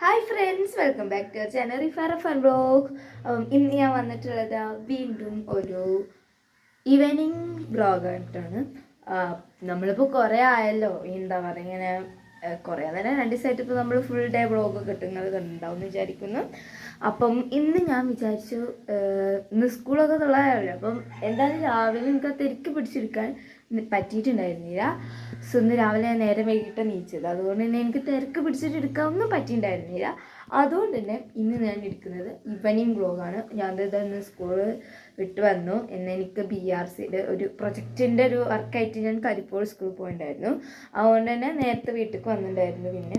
Hi friends welcome back to channel Rifar fun blog ഇന്ന് ഞാൻ വന്നിട്ടുള്ളത് വീണ്ടും ഒരു ഈവനിങ് ബ്ലോഗ് ആയിട്ടാണ്. നമ്മളിപ്പോൾ കുറേ ആയല്ലോ എന്താ പറയുക ഇങ്ങനെ കുറേ നേരം രണ്ട് ദിവസമായിട്ട് ഇപ്പോൾ നമ്മൾ ഫുൾ ഡേ ബ്ലോഗൊക്കെ കിട്ടുന്നത് കണ്ടിട്ടുണ്ടാവും എന്ന് വിചാരിക്കുന്നു. അപ്പം ഇന്ന് ഞാൻ വിചാരിച്ചു ഇന്ന് സ്കൂളൊക്കെ തുള്ളായല്ലോ അപ്പം എന്തായാലും രാവിലെ എനിക്ക് തിരക്ക് പിടിച്ചെടുക്കാൻ പറ്റിയിട്ടുണ്ടായിരുന്നില്ല. സോ ഇന്ന് രാവിലെ ഞാൻ നേരം വൈകിട്ട് നീച്ചത്. അതുകൊണ്ട് തന്നെ എനിക്ക് തിരക്ക് പിടിച്ചിട്ട് എടുക്കാനൊന്നും പറ്റിയിട്ടുണ്ടായിരുന്നില്ല. അതുകൊണ്ട് തന്നെ ഇന്ന് ഞാൻ എടുക്കുന്നത് ഈവനിങ് വ്ളോഗാണ് ഞാൻ ഇന്ന് സ്കൂൾ വിട്ട് വന്നു എന്ന് എനിക്ക് ബി ആർ സിയുടെ ഒരു പ്രൊജക്റ്റിന്റെ ഒരു വർക്കായിട്ട് ഞാൻ കരിപ്പോൾ സ്കൂളിൽ പോയിട്ടുണ്ടായിരുന്നു. അതുകൊണ്ട് തന്നെ നേരത്തെ വീട്ടിൽ വന്നിട്ടുണ്ടായിരുന്നു. പിന്നെ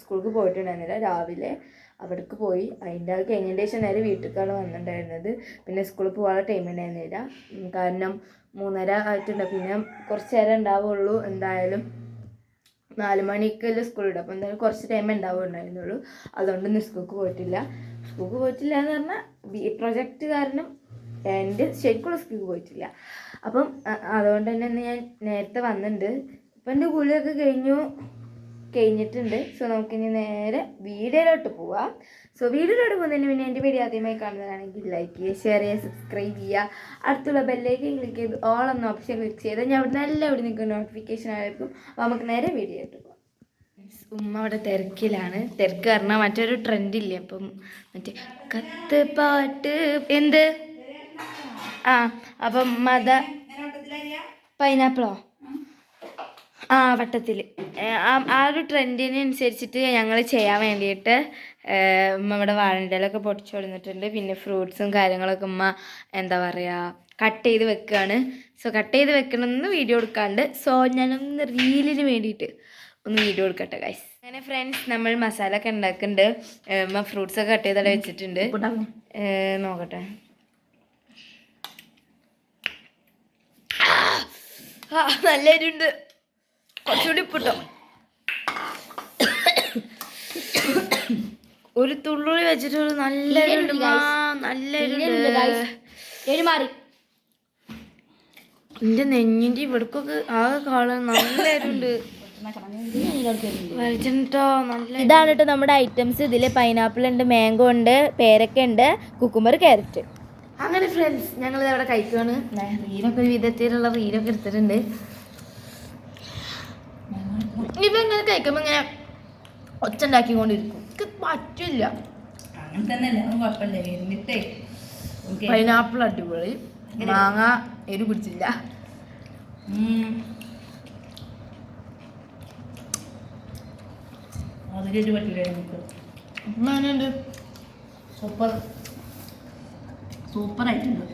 സ്കൂൾക്ക് പോയിട്ടുണ്ടായിരുന്നില്ല. രാവിലെ അവിടേക്ക് പോയി. അതിന്റെ അത് കഴിഞ്ഞതിന്റെ ശേഷം നേരെ വീട്ടിലേക്കാണ് വന്നിട്ടുണ്ടായിരുന്നത്. പിന്നെ സ്കൂളിൽ പോകാനുള്ള ടൈം ഉണ്ടായിരുന്നില്ല. കാരണം മൂന്നര ആയിട്ടുണ്ട്. പിന്നെ കുറച്ച് നേരം ഉണ്ടാവുള്ളൂ. എന്തായാലും നാല് മണിക്കല്ലേ സ്കൂളിൽ അപ്പോൾ എന്തായാലും കുറച്ച് ടൈം ഉണ്ടാവുന്നുണ്ടായിരുന്നുള്ളൂ അതുകൊണ്ട് ഇന്ന് സ്കൂൾക്ക് പോയിട്ടില്ല. സ്കൂൾക്ക് പോയിട്ടില്ല എന്ന് പറഞ്ഞാൽ ബി പ്രൊജക്റ്റ് കാരണം എന്റെ ശരിക്കുള്ള സ്കൂൾക്ക് പോയിട്ടില്ല. അപ്പം അതുകൊണ്ട് തന്നെ ഞാൻ നേരത്തെ വന്നിട്ടുണ്ട് ഇപ്പം എന്റെ കുളിയൊക്കെ കഴിഞ്ഞു കഴിഞ്ഞിട്ടുണ്ട്. സോ നമുക്കിനി നേരെ വീഡിയോയിലോട്ട് പോവാം. സോ വീഡിയോയിലോട്ട് പോകുന്നതിന് മുന്നേ എന്റെ വീഡിയോ ആദ്യമായി കാണുന്നതാണെങ്കിൽ ലൈക്ക് ചെയ്യുക ഷെയർ ചെയ്യുക സബ്സ്ക്രൈബ് ചെയ്യുക. അടുത്തുള്ള ബെല്ലേക്ക് ക്ലിക്ക് ചെയ്ത് ഓൾ എന്ന ഓപ്ഷൻ ക്ലിക്ക് ചെയ്താൽ ഞാൻ അവിടെ നല്ല അവിടെ നിങ്ങൾക്ക് നോട്ടിഫിക്കേഷൻ ആയിരിക്കും. അപ്പോൾ നമുക്ക് നേരെ വീഡിയോയിലോട്ട് പോകാം ഉമ്മ അവിടെ തിരക്കിലാണ്. തിരക്ക് പറഞ്ഞാൽ മറ്റൊരു ട്രെൻഡില്ലേ അപ്പം? മറ്റേ കത്ത് പാട്ട് എന്ത്? ആ അപ്പം മത പൈനാപ്പിളോ ആ. വട്ടത്തിൽ. ആ ഒരു ട്രെൻഡിനനുസരിച്ചിട്ട് ഞങ്ങൾ ചെയ്യാൻ വേണ്ടിയിട്ട് നമ്മുടെ വാഴണ്ടയിലൊക്കെ പൊടിച്ചു കൊടുത്തിട്ടുണ്ട്. പിന്നെ ഫ്രൂട്ട്സും കാര്യങ്ങളൊക്കെ ഉമ്മ എന്താ പറയുക കട്ട് ചെയ്ത് വെക്കുകയാണ് സോ കട്ട് ചെയ്ത് വെക്കണമെന്ന് വീഡിയോ എടുക്കാണ്ട്. സോ ഞാനൊന്ന് റീലിന് വേണ്ടിയിട്ട് ഒന്ന് വീഡിയോ എടുക്കട്ടെ ഗൈസ് അങ്ങനെ ഫ്രണ്ട്സ് നമ്മൾ മസാല ഒക്കെ ഉണ്ടാക്കുന്നുണ്ട് ഫ്രൂട്ട്സൊക്കെ ഫ്രൂട്ട്സ് ഒക്കെ കട്ട് ചെയ്തവിടെ വെച്ചിട്ടുണ്ട്. നോക്കട്ടെ. ആ നല്ല എരിവുണ്ട് കുറച്ചുകൂടി ഉപ്പിട്ടോ ഒരു തുള്ളുള്ളി വെച്ചിട്ട് ഒരു നല്ല എരിവുണ്ട് നല്ല എരിവുണ്ട് മാറി. എന്റെ നെഞ്ഞിന്റെ ഇവിടക്കൊക്കെ ആകെ കാണാൻ നല്ല എരിവുണ്ട് ഇതാണ് കേട്ടോ നമ്മുടെ ഐറ്റംസ് ഇതിൽ പൈനാപ്പിൾ ഉണ്ട് മാംഗോ ഉണ്ട് പേരക്ക ഉണ്ട് കുക്കുമ്പർ ക്യാരറ്റ് അങ്ങനെ ഫ്രണ്ട്സ് ഞങ്ങൾ അവിടെ കഴിക്കുകയാണ് ദേ, റീലൊക്കെ ഒരു വിധത്തിലുള്ള റീലൊക്കെ എടുത്തിട്ടുണ്ട്. ഇവ ഇങ്ങനെ കഴിക്കുമ്പോൾ ഇങ്ങനെ ഒച്ച ഉണ്ടാക്കിക്കൊണ്ടിരിക്കും എനിക്ക് പറ്റില്ല അങ്ങനെ പൈനാപ്പിൾ അടിപൊളി. മാങ്ങ എരു പിടിച്ചില്ല. അതിലൊരു പറ്റില്ല സൂപ്പർ. സൂപ്പർ ആയിട്ടുണ്ട്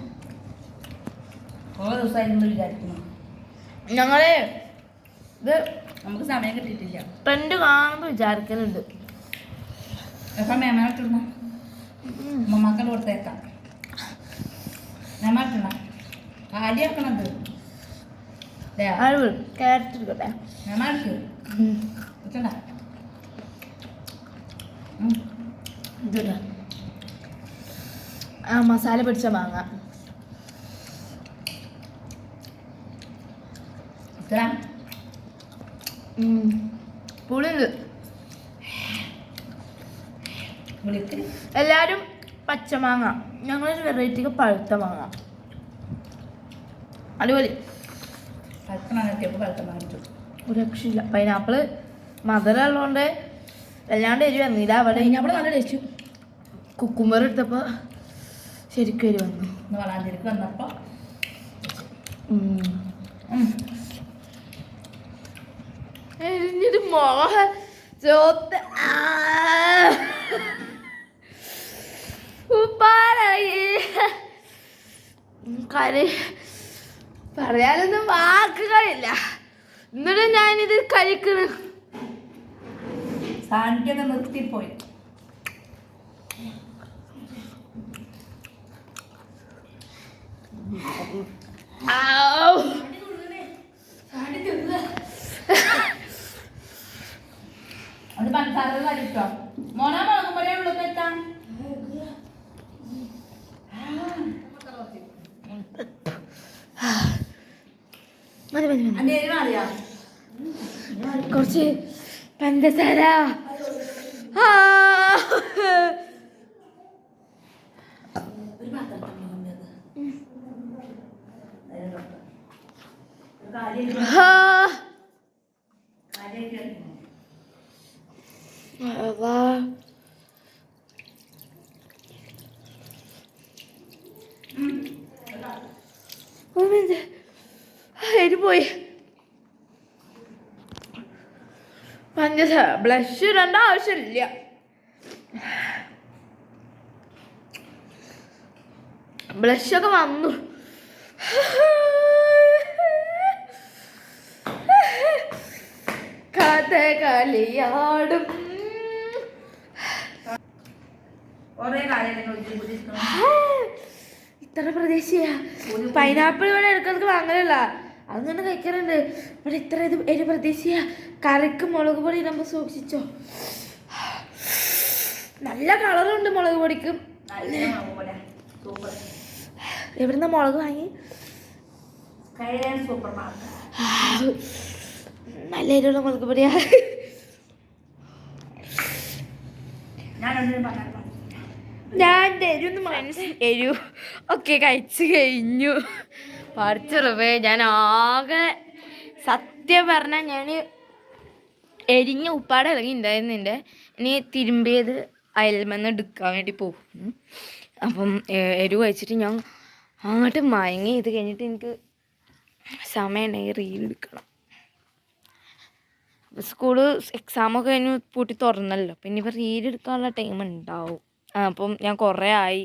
ഓരോ ദിവസമായിരുന്നു വിചാരിക്കുന്നു ഞങ്ങളെ ഇത് നമുക്ക് സമയം കിട്ടിയിട്ടില്ല. ട്രെൻഡ് കാണുമ്പോൾ വിചാരിക്കലുണ്ട്. എപ്പം മേമാക്കിടുന്നു മമ്മക്കൾ കൊടുത്തേക്കാം. മേമാട്ടിടണം കാലിയാക്കണത് ആക്കണത്. ക്യാരറ്റ് എടുക്കട്ടെ. വെച്ചണ്ട ഇതിടാ ആ മസാല പിടിച്ച മാങ്ങ. ഇത്ര? ഉം. പുളിയുണ്ട്. എല്ലാവരും പച്ചമാങ്ങ ഞങ്ങളൊരു വെറൈറ്റിക്ക് പഴുത്ത മാങ്ങ. അടിപൊളി. പഴുത്തം വാങ്ങിച്ചു ഒരു രക്ഷയില്ല. പൈനാപ്പിൾ മധുരം ഉള്ളതുകൊണ്ട് വല്ലാണ്ട് എരി വന്നില്ല. അവിടെ പൈനാപ്പിൾ നല്ല ടേസ്റ്റ് കുക്കുമ്പർ എടുത്തപ്പോൾ ശരിക്കും വന്നു. ഇന്ന് വളാഞ്ചേരിക്ക് വന്നപ്പോൾ മോഹ ചോത്ത് കരി പറയാനൊന്നും വാക്കുകളില്ല. എന്നിട്ട് ഞാനിത് കഴിക്കണ. സാന്റിയൊക്കെ നിർത്തിപ്പോയി ഔ. അത് പഞ്ചസാര കഴിച്ചോ മോനാ മുളകും പോലെ ഉള്ളു എത്താൻ മതി കുറച്ച് പഞ്ചസാര. ആ. ഒരു minute. എരി പോയി. പഞ്ചസാര ബ്ലഷ് ഇടേണ്ട ആവശ്യമില്ല. ബ്ലഷൊക്കെ വന്നു. കഥ കളിയാടും. ഇത്ര പ്രതീക്ഷയാ. പൈനാപ്പിൾ ഇവിടെ എടുക്കുന്നത് വാങ്ങലല്ല. അങ്ങനെ കഴിക്കാറുണ്ട്. ഇവിടെ ഇത്ര ഇത് ഒരു പ്രതീക്ഷയാ. കറിക്ക് മുളക് പൊടി ഇടുമ്പോൾ സൂക്ഷിച്ചോ. നല്ല കളറുണ്ട് മുളക് പൊടിക്ക്. എവിടുന്ന മുളക് വാങ്ങി? Super market. നല്ല എരിവുള്ള മുളക് പൊടിയാ. ഞാൻ എരിവെന്ന് എരിവ്. ഒക്കെ കഴിച്ചു കഴിഞ്ഞു. പറിച്ചുറവേ ഞാൻ ആകെ സത്യം പറഞ്ഞാൽ ഞാൻ എരിഞ്ഞ ഉപ്പാടെ ഇറങ്ങി ഉണ്ടായിരുന്നിന്റെ ഇനി തിരുമ്പിയത് അയൽമെന്ന് എടുക്കാൻ വേണ്ടി പോകും അപ്പം എരിവ് കഴിച്ചിട്ട് ഞാൻ അങ്ങോട്ട് മയങ്ങി. ഇത് കഴിഞ്ഞിട്ട് എനിക്ക് സമയം ഉണ്ടെങ്കിൽ റീൽ എടുക്കണം. സ്കൂൾ എക്സാമൊക്കെ കഴിഞ്ഞ് പൂട്ടി തുറന്നല്ലോ. പിന്നെ ഇപ്പം റീൽ എടുക്കാനുള്ള ടൈം ഉണ്ടാവും ആ, അപ്പം ഞാൻ കുറേ ആയി.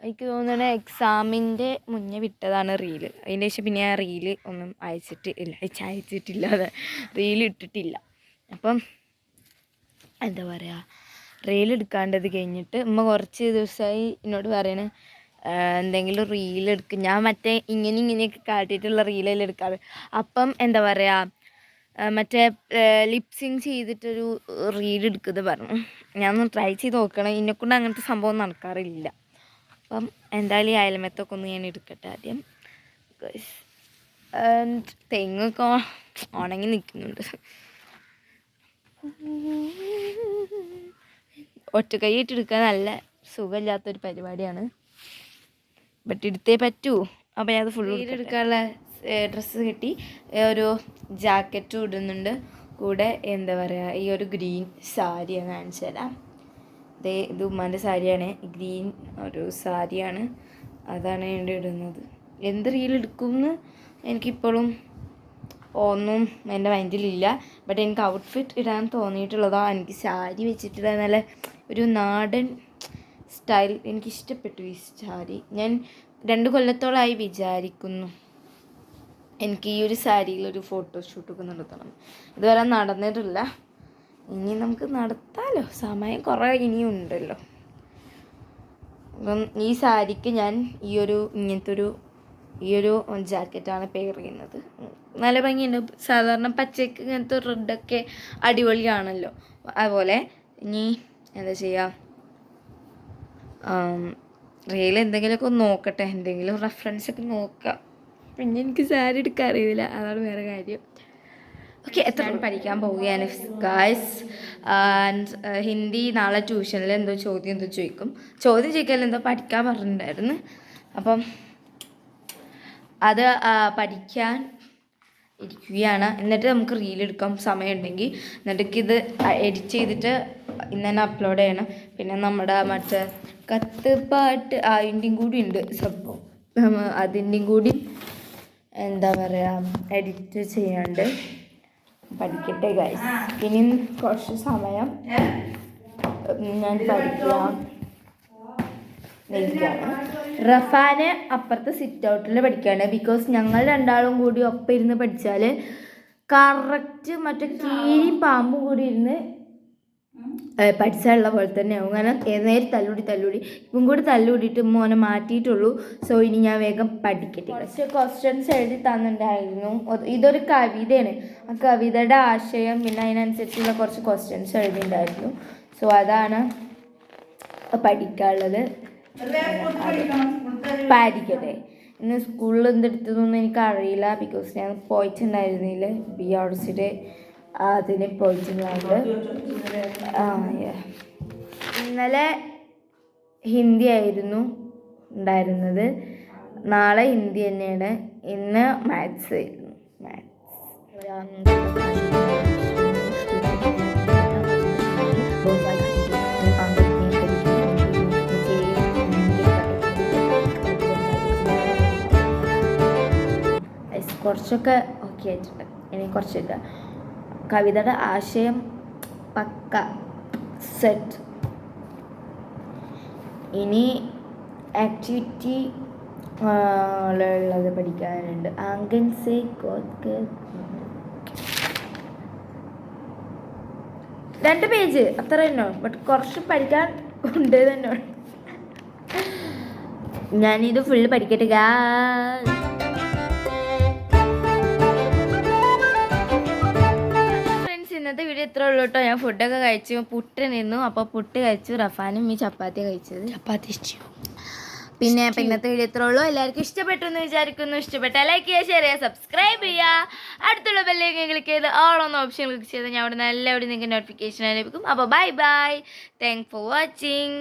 എനിക്ക് തോന്നുന്നത് എക്സാമിന്റെ മുന്നേ വിട്ടതാണ് റീൽ അതിന്റെ ശേഷം പിന്നെ ഞാൻ റീൽ ഒന്നും അയച്ചിട്ട് ഇല്ല. അയച്ച് അയച്ചിട്ടില്ല അതെ റീൽ ഇട്ടിട്ടില്ല. അപ്പം എന്താ പറയുക റീൽ എടുക്കാണ്ടത് കഴിഞ്ഞിട്ട് ഉമ്മ കുറച്ച് ദിവസമായി എന്നോട് പറയണേ എന്തെങ്കിലും റീൽ എടുക്കും. ഞാൻ മറ്റേ ഇങ്ങനെ ഇങ്ങനെയൊക്കെ കാട്ടിയിട്ടുള്ള റീലെല്ലാം എടുക്കാറ്. അപ്പം എന്താ പറയുക മറ്റേ ലിപ്സിങ് ചെയ്തിട്ടൊരു റീൽ എടുക്കുന്നത് പറഞ്ഞു. ഞാനൊന്ന് ട്രൈ ചെയ്ത് നോക്കണം. എന്നെക്കൊണ്ട് അങ്ങനത്തെ സംഭവം നടക്കാറില്ല. അപ്പം എന്തായാലും ഈ അയലമത്തൊക്കെ ഒന്ന് ഞാൻ എടുക്കട്ടെ ആദ്യം. തെങ്ങൊക്കെ ഉണങ്ങി നിൽക്കുന്നുണ്ട്. ഒറ്റ കൈയിട്ട് എടുക്കാൻ നല്ല സുഖമില്ലാത്തൊരു പരിപാടിയാണ്. ബട്ട് എടുത്തേ പറ്റൂ. അപ്പോൾ ഞാൻ അത് ഫുൾ എടുക്കാനുള്ള ഡ്രസ്സ് കിട്ടി. ഒരു ജാക്കറ്റും ഇടുന്നുണ്ട്. കൂടെ എന്താ പറയുക ഈ ഒരു ഗ്രീൻ സാരി ഞാൻ കാണിച്ചു തരാം. ദേ ഇത് ഉമ്മാന്റെ സാരിയാണ്. ഗ്രീൻ ഒരു സാരിയാണ്. അതാണ് എന്റെ ഇടുന്നത്. എന്ത് റീൽ എടുക്കുമെന്ന് എനിക്കിപ്പോഴും ഒന്നും എന്റെ മൈൻഡിലില്ല ബട്ട് എനിക്ക് ഔട്ട്ഫിറ്റ് ഇടാൻ തോന്നിയിട്ടുള്ളതാ. എനിക്ക് സാരി വെച്ചിട്ട് നല്ല ഒരു നാടൻ സ്റ്റൈൽ എനിക്കിഷ്ടപ്പെട്ടു ഈ സാരി. ഞാൻ രണ്ട് കൊല്ലത്തോളമായി വിചാരിക്കുന്നു. എനിക്ക് ഈ ഒരു സാരിയിൽ ഒരു ഫോട്ടോഷൂട്ടൊക്കെ നടത്തണം. ഇതുവരെ നടന്നിട്ടില്ല. ഇനി നമുക്ക് നടത്താലോ? സമയം കുറേ ഇനിയും ഉണ്ടല്ലോ. അപ്പം ഈ സാരിക്ക് ഞാൻ ഈ ഒരു ഇങ്ങനത്തെ ഒരു ഈ ഒരു ജാക്കറ്റാണ് പെയർ ചെയ്യുന്നത്. നല്ല ഭംഗിയുണ്ട്. സാധാരണ പച്ചയ്ക്ക് ഇങ്ങനത്തെ റെഡൊക്കെ അടിപൊളിയാണല്ലോ. അതുപോലെ ഇനി എന്താ ചെയ്യുക റീൽ എന്തെങ്കിലുമൊക്കെ നോക്കട്ടെ. എന്തെങ്കിലും റെഫറൻസ് ഒക്കെ നോക്കാം. പിന്നെ എനിക്ക് സാരി എടുക്കാൻ അറിയില്ല. അതാണ് വേറെ കാര്യം. ഓക്കെ എത്ര പഠിക്കാൻ പോവുകയാണ്. ഗായ്സ് ആൻഡ് ഹിന്ദി നാളെ ട്യൂഷനിൽ എന്തോ ചോദ്യം എന്തോ ചോദിക്കും. ചോദ്യം ചോദിക്കാൻ എന്തോ പഠിക്കാൻ പറഞ്ഞിട്ടുണ്ടായിരുന്നു. അപ്പം അത് പഠിക്കാൻ ഇരിക്കുകയാണ്. എന്നിട്ട് നമുക്ക് റീൽ എടുക്കാം. സമയമുണ്ടെങ്കിൽ. എന്നിട്ട് ഇത് എഡിറ്റ് ചെയ്തിട്ട് ഇന്ന് തന്നെ അപ്ലോഡ് ചെയ്യണം. പിന്നെ നമ്മുടെ മറ്റേ കത്ത് പാട്ട് അതിന്റെയും കൂടി ഉണ്ട്. സംഭവം. അതിന്റെയും കൂടി എന്താ പറയുക എഡിറ്റ് ചെയ്യാണ്ട് പഠിക്കട്ടെ ഗൈസ് ഇനി കുറച്ച് സമയം ഞാൻ പഠിക്കാം. റഫാന് അപ്പുറത്തെ സിറ്റ് ഔട്ടിൽ പഠിക്കുകയാണ് ബിക്കോസ് ഞങ്ങൾ രണ്ടാളും കൂടി ഒപ്പം ഇരുന്ന് പഠിച്ചാൽ കറക്റ്റ് മറ്റേ കീരി പാമ്പ് കൂടി ഇരുന്ന് പഠിച്ചാലുള്ള പോലെ തന്നെയാവും കാരണം നേരെ തല്ലുടി തല്ലുടി. ഇപ്പം കൂടെ തല്ലൂടിയിട്ട് മോനെ മാറ്റിയിട്ടുള്ളൂ. സോ ഇനി ഞാൻ വേഗം പഠിക്കട്ടെ. കുറച്ച് ക്വസ്റ്റ്യൻസ് എഴുതി തന്നിട്ടുണ്ടായിരുന്നു. ഇതൊരു കവിതയാണ്. ആ കവിതയുടെ ആശയം പിന്നെ അതിനനുസരിച്ചുള്ള കുറച്ച് ക്വസ്റ്റ്യൻസ് എഴുതിയിട്ടുണ്ടായിരുന്നു. സോ അതാണ് പഠിക്കാനുള്ളത്. പഠിക്കട്ടെ. ഇന്ന് സ്കൂളിൽ എന്തെടുത്തതൊന്നും എനിക്ക് അറിയില്ല ബിക്കോസ് ഞാൻ പോയിട്ടുണ്ടായിരുന്നില്ല. ബി ആർ സിയുടെ അതിന് പോയിട്ടുള്ളത്. ഇന്നലെ ഹിന്ദി ആയിരുന്നു ഉണ്ടായിരുന്നത്. നാളെ ഹിന്ദി തന്നെയാണ്. ഇന്ന് മാത്സ് ആയിരുന്നു. മാത്സ്. കുറച്ചൊക്കെ ഓക്കെ ആയിട്ടുണ്ട്. ഇനി കുറച്ചൊക്കെ കവിതയുടെ ആശയം പക്ക സെറ്റ് ഇനി ആക്ടിവിറ്റി ഉള്ളത് പഠിക്കാനുണ്ട്. ആംഗൻസെ കോത്ത് രണ്ട് പേജ് അത്ര തന്നെ ബട്ട് കുറച്ച് പഠിക്കാൻ ഉണ്ട് തന്നെ ഞാനിത് ഫുള്ള് പഠിക്കട്ടെ ഗാ ഇന്നത്തെ വീഡിയോ ഇത്ര ഉള്ളൂ കേട്ടോ. ഞാൻ ഫുഡൊക്കെ കഴിച്ചു. പുട്ട് നിന്നു. അപ്പോൾ പുട്ട് കഴിച്ചു. റഫാനും ഈ ചപ്പാത്തി കഴിച്ചത്. ചപ്പാത്തി ഇഷ്ടം പിന്നെ അപ്പം ഇന്നത്തെ വീഡിയോ ഇത്രേ ഉള്ളൂ. എല്ലാവർക്കും ഇഷ്ടപ്പെട്ടു എന്ന് വിചാരിക്കുന്നു. ഇഷ്ടപ്പെട്ട ലൈക്ക് ചെയ്യുക ഷെയർ ചെയ്യുക സബ്സ്ക്രൈബ് ചെയ്യുക. അടുത്തുള്ള ബെല്ലേക്ക് ക്ലിക്ക് ചെയ്ത് ഓൾ എന്ന ഓപ്ഷൻ ക്ലിക്ക് ചെയ്ത് ഞാൻ അവിടെ നല്ല അവിടെ നിങ്ങൾക്ക് നോട്ടിഫിക്കേഷൻ ലഭിക്കും. അപ്പോൾ bye bye thank for watching